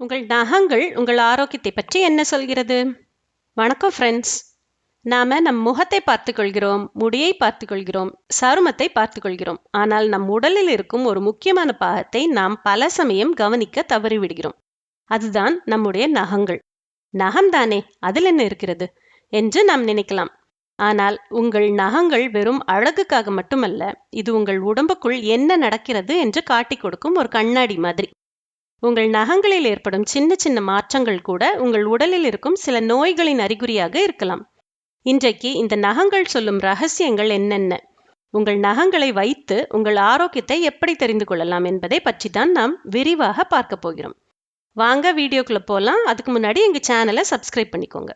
உங்கள் நகங்கள் உங்கள் ஆரோக்கியத்தை பற்றி என்ன சொல்கிறது? வணக்கம் ஃப்ரெண்ட்ஸ் நாம நம் முகத்தை பார்த்துக் கொள்கிறோம் முடியை பார்த்துக்கொள்கிறோம் சருமத்தை பார்த்துக் கொள்கிறோம் ஆனால் நம் உடலில் இருக்கும் ஒரு முக்கியமான பாகத்தை நாம் பல சமயம் கவனிக்க தவறிவிடுகிறோம். அதுதான் நம்முடைய நகங்கள். நகம்தானே அதில் என்ன இருக்கிறது? என்று நாம் நினைக்கலாம். ஆனால் உங்கள் நகங்கள் வெறும் அழகுக்காக மட்டுமல்ல இது உங்கள் உடம்புக்குள் என்ன நடக்கிறது என்று காட்டிக் கொடுக்கும் ஒரு கண்ணாடி மாதிரி. உங்கள் நகங்களில் ஏற்படும் சின்ன சின்ன மாற்றங்கள் கூட உங்கள் உடலில் இருக்கும் சில நோய்களின் அறிகுறியாக இருக்கலாம். இன்றைக்கு இந்த நகங்கள் சொல்லும் ரகசியங்கள் என்னென்ன? உங்கள் நகங்களை வைத்து உங்கள் ஆரோக்கியத்தை எப்படி தெரிந்து கொள்ளலாம் என்பதை பற்றி தான் நாம் விரிவாக பார்க்க போகிறோம். வாங்க வீடியோக்குள்ள போகலாம் அதுக்கு முன்னாடி எங்கள் சேனலை சப்ஸ்கிரைப் பண்ணிக்கோங்க.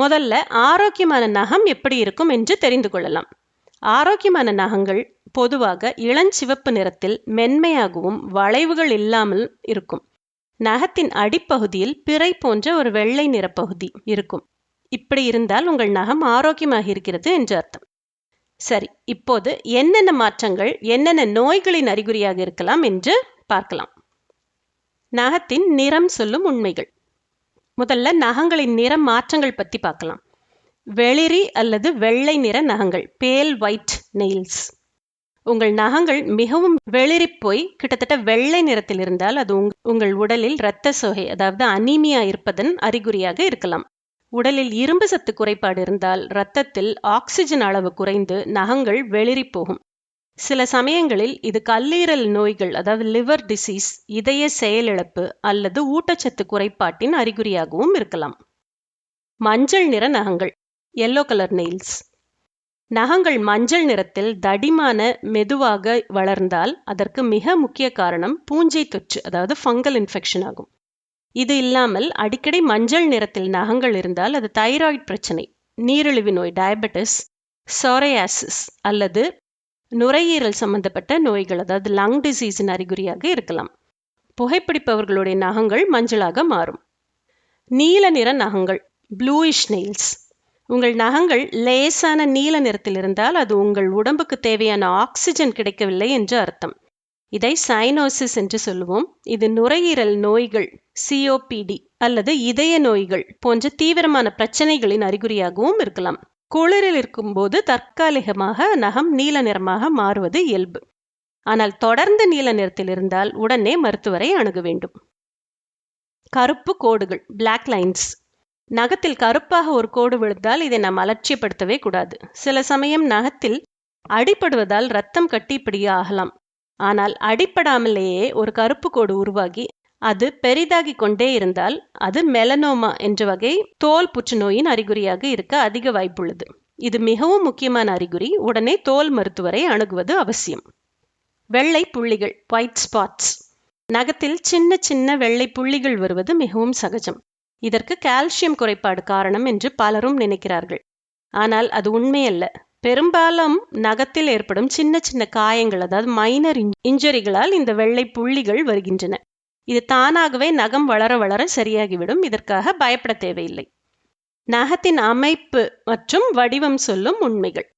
முதல்ல ஆரோக்கியமான நகம் எப்படி இருக்கும் என்று தெரிந்து கொள்ளலாம். ஆரோக்கியமான நகங்கள் பொதுவாக இளஞ்சிவப்பு நிறத்தில் மென்மையாகவும் வளைவுகள் இல்லாமல் இருக்கும். நகத்தின் அடிப்பகுதியில் பிறை போன்ற ஒரு வெள்ளை நிறப்பகுதி இருக்கும். இப்படி இருந்தால் உங்கள் நகம் ஆரோக்கியமாக இருக்கிறது என்று அர்த்தம். சரி இப்போது என்னென்ன மாற்றங்கள் என்னென்ன நோய்களின் அறிகுறியாக இருக்கலாம் என்று பார்க்கலாம். நகத்தின் நிறம் சொல்லும் உண்மைகள். முதல்ல நகங்களின் நிற மாற்றங்கள் பற்றி பார்க்கலாம். வெளிரி அல்லது வெள்ளை நிற நகங்கள் பேல் ஒயிட் நெயில்ஸ். உங்கள் நகங்கள் மிகவும் வெளிரிப்போய் கிட்டத்தட்ட வெள்ளை நிறத்தில் இருந்தால் அது உங்கள் உடலில் இரத்த சோகை அதாவது அனீமியா இருப்பதன் அறிகுறியாக இருக்கலாம். உடலில் இரும்பு சத்து குறைபாடு இருந்தால் இரத்தத்தில் ஆக்சிஜன் அளவு குறைந்து நகங்கள் வெளிரி போகும். சில சமயங்களில் இது கல்லீரல் நோய்கள் அதாவது லிவர் டிசீஸ் இதய செயலிழப்பு அல்லது ஊட்டச்சத்து குறைபாட்டின் அறிகுறியாகவும் இருக்கலாம். மஞ்சள் நிற நகங்கள் எல்லோ கலர் நெயில்ஸ். நகங்கள் மஞ்சள் நிறத்தில் தடிமான மெதுவாக வளர்ந்தால் அதற்கு மிக முக்கிய காரணம் பூஞ்சை தொற்று அதாவது ஃபங்கல் இன்ஃபெக்ஷன் ஆகும். இது இல்லாமல் அடிக்கடி மஞ்சள் நிறத்தில் நகங்கள் இருந்தால் அது தைராய்டு பிரச்சனை. நீரிழிவு நோய் டயபெட்டிஸ் சோரையாசிஸ் அல்லது நுரையீரல் சம்பந்தப்பட்ட நோய்கள் அதாவது லங் டிசீஸின் அறிகுறியாக இருக்கலாம். புகைப்பிடிப்பவர்களுடைய நகங்கள் மஞ்சளாக மாறும். நீல நிற நகங்கள் ப்ளூயிஷ் நெயில்ஸ் உங்கள் நகங்கள் லேசான நீல நிறத்தில் இருந்தால் அது உங்கள் உடம்புக்கு தேவையான ஆக்சிஜன் கிடைக்கவில்லை என்று அர்த்தம். இதை சைனோசிஸ் என்று சொல்லுவோம். இது நுரையீரல் நோய்கள் சிஓபிடி அல்லது இதய நோய்கள் போன்ற தீவிரமான பிரச்சனைகளின் அறிகுறியாகவும் இருக்கலாம். குளிரில் இருக்கும்போது தற்காலிகமாக நகம் நீல நிறமாக மாறுவது இயல்பு. ஆனால் தொடர்ந்து நீல நிறத்தில் இருந்தால் உடனே மருத்துவரை அணுக வேண்டும். கருப்பு கோடுகள் பிளாக் லைன்ஸ் நகத்தில் கருப்பாக ஒரு கோடு விழுந்தால் இதை நாம் அலட்சியப்படுத்தவே கூடாது. சில சமயம் நகத்தில் அடிப்படுவதால் ரத்தம் கட்டி இப்படியே ஆகலாம். ஆனால் அடிப்படாமலேயே ஒரு கருப்பு கோடு உருவாகி அது பெரிதாகி கொண்டே இருந்தால் அது மெலனோமா என்ற வகை தோல் புற்றுநோயின் அறிகுறியாக இருக்க அதிக வாய்ப்புள்ளது. இது மிகவும் முக்கியமான அறிகுறி. உடனே தோல் மருத்துவரை அணுகுவது அவசியம். வெள்ளை புள்ளிகள் ஒயிட் ஸ்பாட்ஸ் நகத்தில் சின்ன சின்ன வெள்ளை புள்ளிகள் வருவது மிகவும் சகஜம். இதற்கு கால்சியம் குறைபாடு காரணம் என்று பலரும் நினைக்கிறார்கள். ஆனால் அது உண்மையல்ல. பெரும்பாலும் நகத்தில் ஏற்படும் சின்ன சின்ன காயங்கள் அதாவது மைனர் இன்ஜுரிகளால் இந்த வெள்ளை புள்ளிகள் வருகின்றன. இது தானாகவே நகம் வளர வளர சரியாகிவிடும். இதற்காக பயப்பட தேவையில்லை. நகத்தின் அமைப்பு மற்றும் வடிவம் சொல்லும் உண்மைகள்.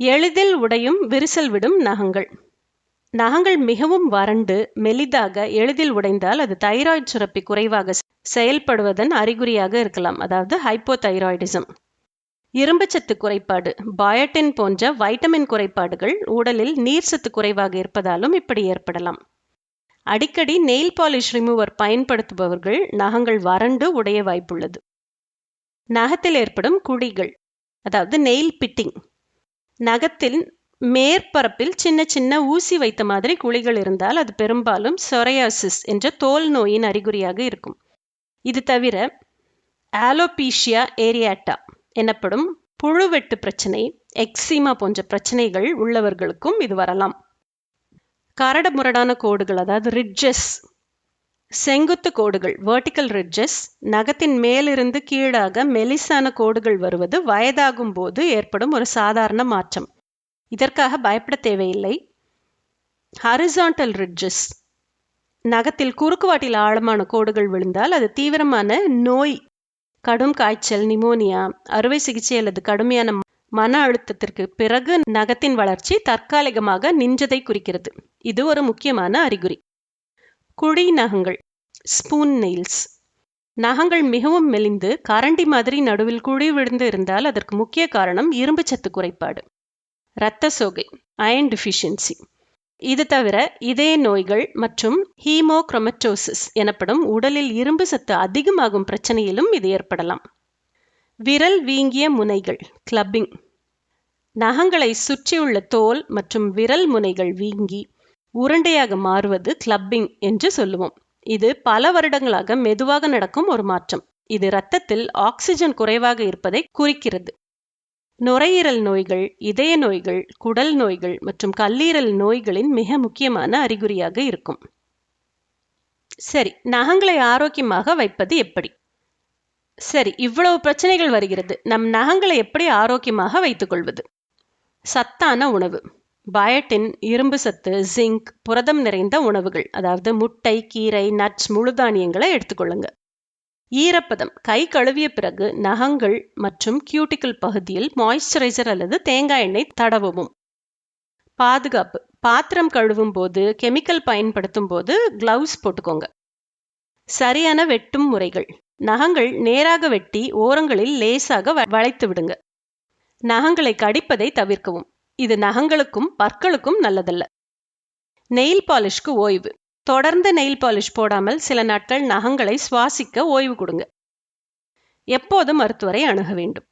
எளிதில் உடையும் விரிசல் விடும் நகங்கள். நகங்கள் மிகவும் வறண்டு மெலிதாக எளிதில் உடைந்தால் அது தைராய்டு சுரப்பி குறைவாக செயல்படுவதன் அறிகுறியாக இருக்கலாம் அதாவது ஹைப்போதைராய்டிசம் இரும்புச்சத்து குறைபாடு பயோட்டின் போன்ற வைட்டமின் குறைபாடுகள் உடலில் நீர் சத்து குறைவாக இருப்பதாலும் இப்படி ஏற்படலாம். அடிக்கடி நெயில் பாலிஷ் ரிமூவர் பயன்படுத்துபவர்கள் நகங்கள் வறண்டு உடைய வாய்ப்புள்ளது. நகத்தில் ஏற்படும் குழிகள் அதாவது நெயில் பிட்டிங் நகத்தின் மேற்பரப்பில் சின்ன சின்ன ஊசி வைத்த மாதிரி குழிகள் இருந்தால் அது பெரும்பாலும் சொரையாசிஸ் என்ற தோல் நோயின் அறிகுறியாக இருக்கும். இது தவிர ஆலோபீஷியா ஏரியாட்டா எனப்படும் புழுவெட்டு பிரச்சனை எக்ஸிமா போன்ற பிரச்சனைகள் உள்ளவர்களுக்கும் இது வரலாம். கரட முரடான கோடுகள் அதாவது ரிட்ஜஸ் செங்குத்து கோடுகள் வேர்டிக்கல் ரிட்ஜஸ் நகத்தின் மேலிருந்து கீழாக மெலிசான கோடுகள் வருவது வயதாகும் போது ஏற்படும் ஒரு சாதாரண மாற்றம். இதற்காக பயப்பட தேவையில்லை. ஹரிசாண்டல் ரிட்ஜஸ் நகத்தில் குறுக்குவாட்டில் ஆழமான கோடுகள் விழுந்தால் அது தீவிரமான நோய் கடும் காய்ச்சல் நிமோனியா அறுவை சிகிச்சை அல்லது கடுமையான மன அழுத்தத்திற்கு பிறகு நகத்தின் வளர்ச்சி தற்காலிகமாக நின்றதை குறிக்கிறது. இது ஒரு முக்கியமான அறிகுறி. குழி நகங்கள். ஸ்பூன் நெயில்ஸ் நகங்கள் மிகவும் மெலிந்து கரண்டி மாதிரி நடுவில் குழி விழுந்து இருந்தால் அதற்கு முக்கிய காரணம் இரும்பு சத்து குறைபாடு. இரத்த சோகை அயன் டிஃபிஷியன்சி இது தவிர இதய நோய்கள் மற்றும் ஹீமோக்ரோமட்டோசிஸ் எனப்படும் உடலில் இரும்பு சத்து அதிகமாகும் பிரச்சனையிலும் இது ஏற்படலாம். விரல் வீங்கிய முனைகள் கிளப்பிங் நகங்களை சுற்றியுள்ள தோல் மற்றும் விரல் முனைகள் வீங்கி உருண்டையாக மாறுவது கிளப்பிங் என்று சொல்லுவோம். இது பல வருடங்களாக மெதுவாக நடக்கும் ஒரு மாற்றம். இது இரத்தத்தில் ஆக்சிஜன் குறைவாக இருப்பதை குறிக்கிறது. நுரையீரல் நோய்கள் இதய நோய்கள் குடல் நோய்கள் மற்றும் கல்லீரல் நோய்களின் மிக முக்கியமான அறிகுறியாக இருக்கும். சரி நகங்களை ஆரோக்கியமாக வைப்பது எப்படி? சரி இவ்வளவு பிரச்சனைகள் வருகிறது. நம் நகங்களை எப்படி ஆரோக்கியமாக வைத்துக்கொள்வது? சத்தான உணவு. பயோட்டின் இரும்பு சத்து ஜிங்க் புரதம் நிறைந்த உணவுகள். அதாவது முட்டை கீரை நட்ஸ் முழுதானியங்களை எடுத்துக்கொள்ளுங்க. ஈரப்பதம் கை கழுவிய பிறகு நகங்கள் மற்றும் கியூட்டிக்கல் பகுதியில் மாய்ஸ்சரைசர் அல்லது தேங்காய் எண்ணெய் தடவவும். பாதுகாப்பு பாத்திரம் கழுவும் போது கெமிக்கல் பயன்படுத்தும் போது கிளவுஸ் போட்டுக்கோங்க. சரியான வெட்டும் முறைகள். நகங்கள் நேராக வெட்டி ஓரங்களில் லேசாக வளைத்து விடுங்க. நகங்களை கடிப்பதை தவிர்க்கவும். இது நகங்களுக்கும் பற்களுக்கும் நல்லதல்ல. நெயில் பாலிஷ்க்கு ஓய்வு. தொடர்ந்து நெயில் பாலிஷ் போடாமல் சில நாட்கள் நகங்களை சுவாசிக்க ஓய்வு கொடுங்க. எப்போது மருத்துவரை அணுக வேண்டும்.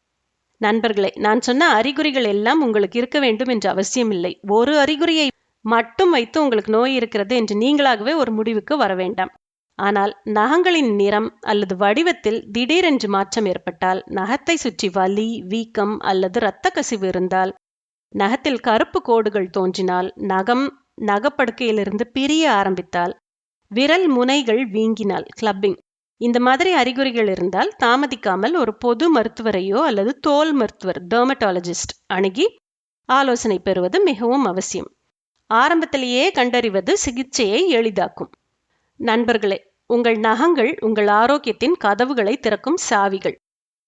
நண்பர்களே நான் சொன்ன அறிகுறிகள் எல்லாம் உங்களுக்கு இருக்க வேண்டும் என்று அவசியம் இல்லை ஒரு அறிகுறியை மட்டும் வைத்து உங்களுக்கு நோய் இருக்கிறது என்று நீங்களாகவே ஒரு முடிவுக்கு வர வேண்டாம். ஆனால் நகங்களின் நிறம் அல்லது வடிவத்தில் திடீரென்று மாற்றம் ஏற்பட்டால் நகத்தை சுற்றி வலி வீக்கம் அல்லது இரத்த கசிவு இருந்தால் நகத்தில் கருப்பு கோடுகள் தோன்றினால் நகம் நகப்படுக்கையிலிருந்து பிரிய ஆரம்பித்தால் விரல் முனைகள் வீங்கினால் கிளப்பிங் இந்த மாதிரி அறிகுறிகள் இருந்தால் தாமதிக்காமல் ஒரு பொது மருத்துவரையோ அல்லது தோல் மருத்துவர் டெர்மட்டாலஜிஸ்ட் அணுகி ஆலோசனை பெறுவது மிகவும் அவசியம். ஆரம்பத்திலேயே கண்டறிவது சிகிச்சையை எளிதாக்கும். நண்பர்களே உங்கள் நகங்கள் உங்கள் ஆரோக்கியத்தின் கதவுகளை திறக்கும் சாவிகள்.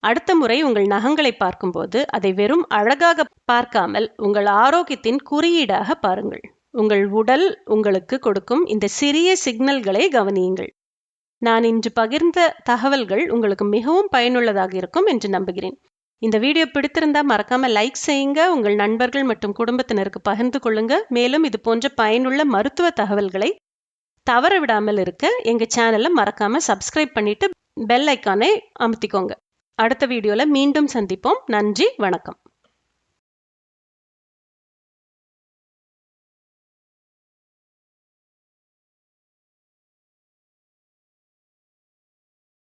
அடுத்த முறை உங்கள் நகங்களை பார்க்கும்போது அதை வெறும் அழகாக பார்க்காமல் உங்கள் ஆரோக்கியத்தின் குறியீடாக பாருங்கள். உங்கள் உடல் உங்களுக்கு கொடுக்கும் இந்த சிறிய சிக்னல்களை கவனியுங்கள். நான் இன்று பகிர்ந்த தகவல்கள் உங்களுக்கு மிகவும் பயனுள்ளதாக இருக்கும் என்று நம்புகிறேன். இந்த வீடியோ பிடித்திருந்தா மறக்காம லைக் செய்யுங்க உங்கள் நண்பர்கள் மற்றும் குடும்பத்தினருக்கு பகிர்ந்து கொள்ளுங்க. மேலும் இது போன்ற பயனுள்ள மருத்துவ தகவல்களை தவற விடாமல் இருக்க எங்க சேனலை மறக்காம சப்ஸ்கிரைப் பண்ணிட்டு பெல் ஐக்கானை அமுத்திக்கோங்க. அடுத்த வீடியோல மீண்டும் சந்திப்போம். நன்றி வணக்கம்.